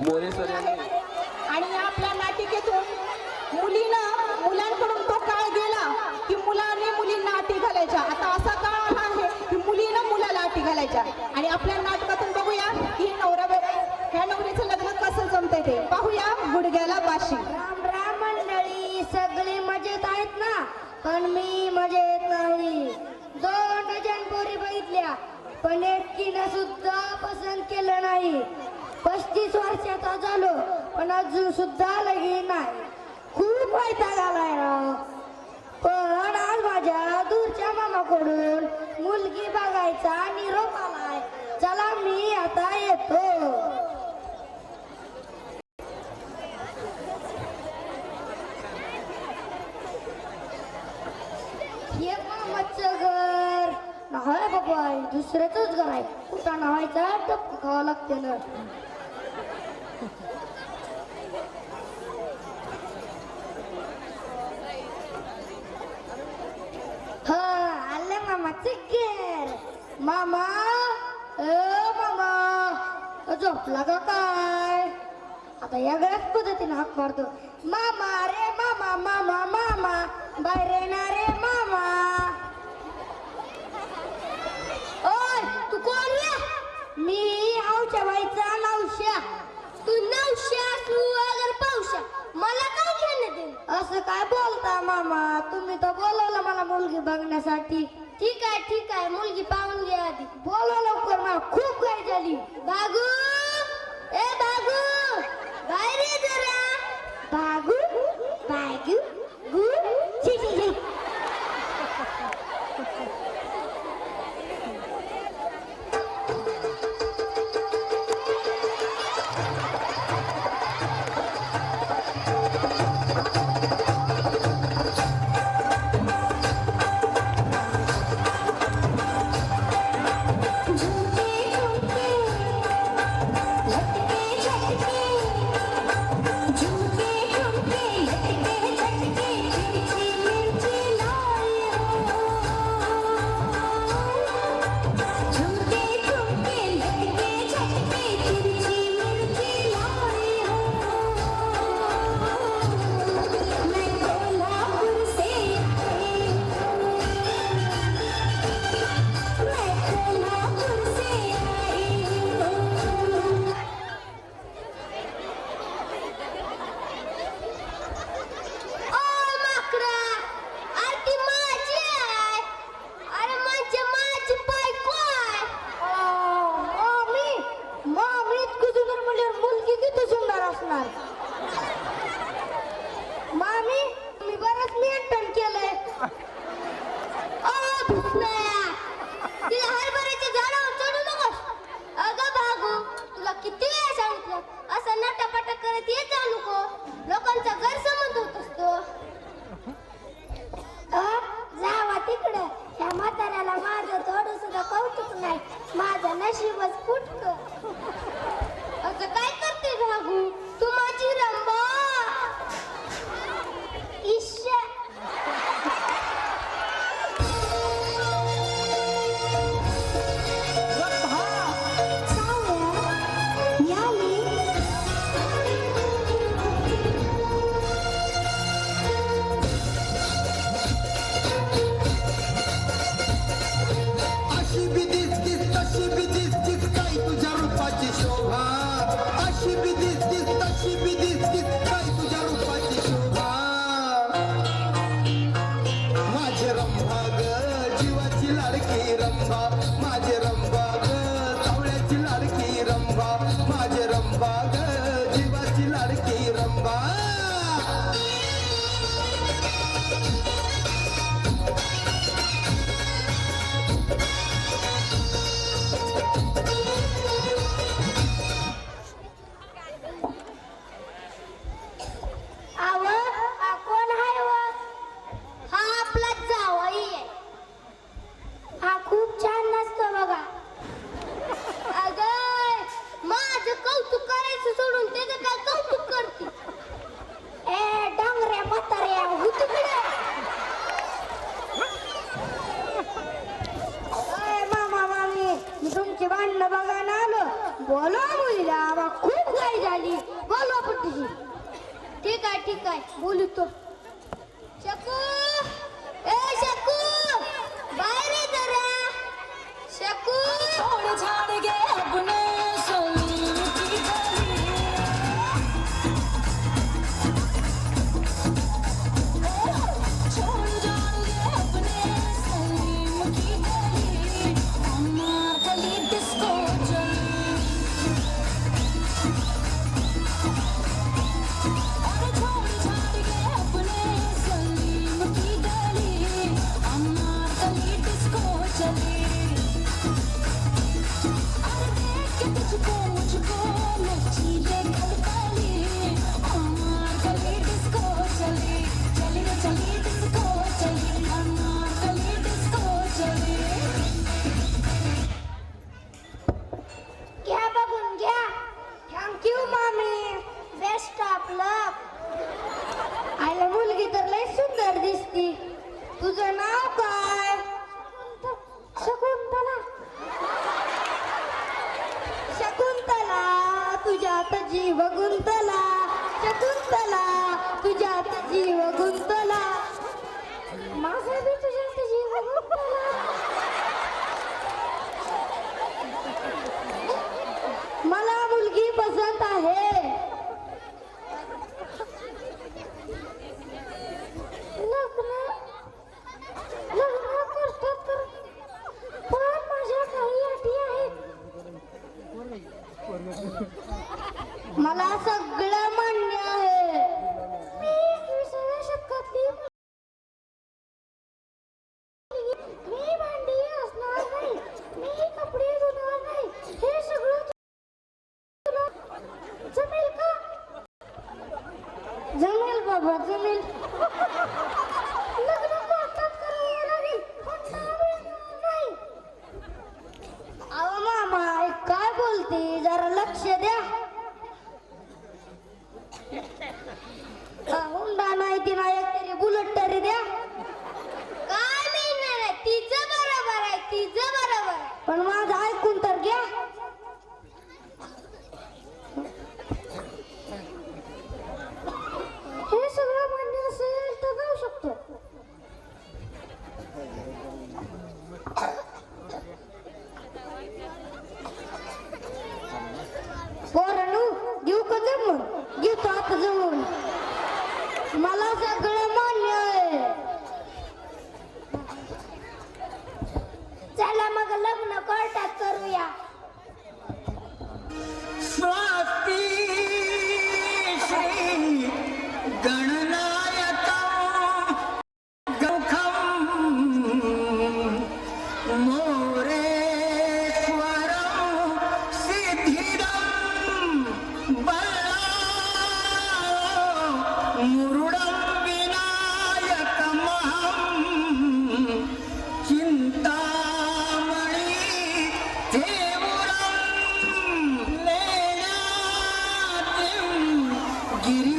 More sir यांनी आणि या आपल्या नाटिकेतून मुलीनं मुलांकडून तो काळ गेला की मुलांनी मुलींना अटी घालायच्या. आता असा काळ आहे की मुलीनं मुलाला अटी घालायच्या. आणि आपल्या नाटकातून बघूया की नवरा ह्या नवरीचं लग्न कसं जमतंय ते. पाहूया गुडघ्याला बाशी. राम राम मंडळी सगळे मजेत आहेत ना? पण मी मजेत नाही. दोन डझन पोरी बघितल्या पण एकटीनं सुद्धा पसंत केलं नाही. पस्तीस वर्षाचा झालो पण अजून सुद्धा लगीन नाही. खूप वैताग आलाय राव पण आज माझ्या दूरच्या मामाकडून मुलगी बघायचा निरोप आलाय चला मी आता येतो. हे मामाचं घर. नाही बाबा दुसऱ्याच घर आहे. कुठं नावायचा टप्प खावा लागते ना हा आलं मामाचं घर मामा ए मामा झोपला का काय? आता या गळ्याच पद्धतीने हाक मारतो. मामा रे मामा मामा मामा बाहेर येणार रे मामा. ओय तू कोण या? मी आऊच्या बाईचा नवश्या तू नवश्या तू अगर पावशा. मला काय घेणं देणं असं काय बोलता मामा? तुम्ही तर बोलवलं मला मुलगी बघण्यासाठी. ठीक आहे ठीक आहे. मुलगी पाहून घ्या आधी. बोला लवकर मग माझं थोडं सुद्धा कौतुक नाही. माझं नशीबच फुटक. असं काय करते भागू तुझ्यात जीव गुंतला शकुंतला तुझ्यात जीव गुंतला. माझा बी तुझ्यात जीव गुंतला. get it